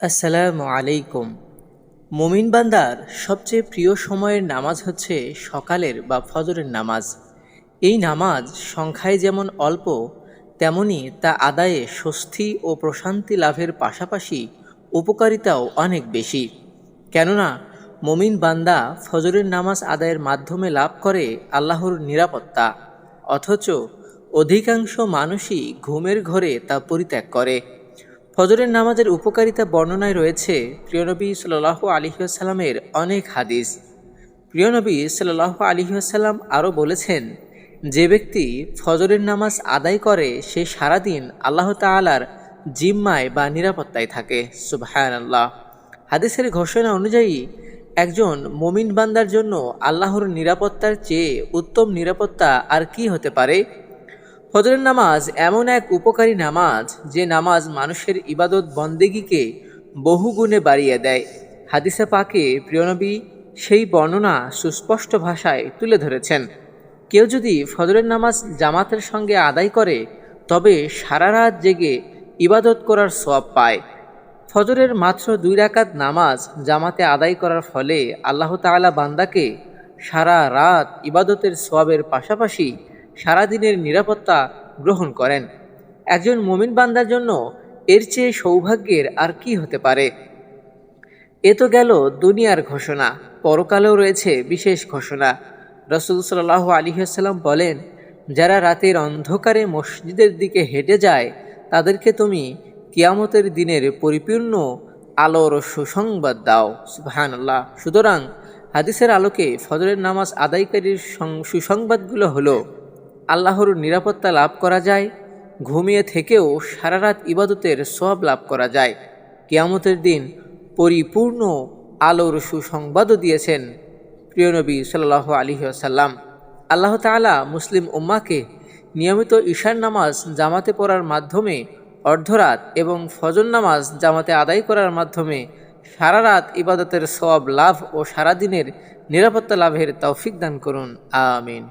আসসালামু আলাইকুম। মুমিন বান্দার সবচেয়ে প্রিয় সময়ের নামাজ হচ্ছে সকালের বা ফজরের নামাজ। এই নামাজ সংখ্যায় যেমন অল্প, তেমনি তা আদায়ে স্বস্তি ও প্রশান্তি লাভের পাশাপাশি উপকারিতাও অনেক বেশি। কেননা, মুমিন বান্দা ফজরের নামাজ আদায়ের মাধ্যমে লাভ করে আল্লাহর নিরাপত্তা, অথচ অধিকাংশ মানুষই ঘুমের ঘরে তা পরিত্যাগ করে। ফজরের নামাজের উপকারিতা বর্ণনায় রয়েছে প্রিয়নবী সাল্লাহ আলিহাসাল্লামের অনেক হাদিস। প্রিয়নবী সাল্লাহ আলিহাসাল্লাম আরও বলেছেন, যে ব্যক্তি ফজরের নামাজ আদায় করে, সে সারাদিন আল্লাহ তালার জিম্মায় বা নিরাপত্তায় থাকে। সুবাহান আল্লাহ হাদিসের ঘোষণা অনুযায়ী, একজন মমিন বান্দার জন্য আল্লাহর নিরাপত্তার চেয়ে উত্তম নিরাপত্তা আর কি হতে পারে? ফজরের নামাজ এমন এক উপকারী নামাজ যে নামাজ মানুষের ইবাদত বন্দেগীকে বহুগুণে বাড়িয়ে দেয়। হাদিসা পাকে প্রিয়নবী সেই বর্ণনা সুস্পষ্ট ভাষায় তুলে ধরেছেন। কেউ যদি ফজরের নামাজ জামাতের সঙ্গে আদায় করে, তবে সারা রাত জেগে ইবাদত করার সব পায়। ফজরের মাত্র দুই রাকাত নামাজ জামাতে আদায় করার ফলে আল্লাহ তাআলা বান্দাকে সারা রাত ইবাদতের সোয়াবের পাশাপাশি সারাদিনের নিরাপত্তা গ্রহণ করেন। একজন মুমিন বান্দার জন্য এর চেয়ে সৌভাগ্যের আর কি হতে পারে? এ তো গেল দুনিয়ার ঘোষণা, পরকালেও রয়েছে বিশেষ ঘোষণা। রসুল সাল্লাহ আলিহাল্লাম বলেন, যারা রাতের অন্ধকারে মসজিদের দিকে হেঁটে যায়, তাদেরকে তুমি কিয়ামতের দিনের পরিপূর্ণ আলোর সুসংবাদ দাও। সুবাহান্লাহ সুতরাং হাদিসের আলোকে ফজরের নামাজ আদায়কারীর সুসংবাদগুলো হলো আল্লাহর নিরাপত্তা লাভ করা যায়, ঘুমিয়ে থেকেও সারা রাত ইবাদতের সব লাভ করা যায়। কিয়ামতের দিন পরিপূর্ণ আলোর সুসংবাদও দিয়েছেন প্রিয় নবী সাল্লাহ আলী আসাল্লাম আল্লাহ তাআলা মুসলিম উম্মাকে নিয়মিত ঈশার নামাজ জামাতে পড়ার মাধ্যমে, অর্ধরাত এবং ফজর নামাজ জামাতে আদায় করার মাধ্যমে সারা রাত ইবাদতের সব লাভ ও সারাদিনের নিরাপত্তা লাভের তৌফিক দান করুন। আমিন।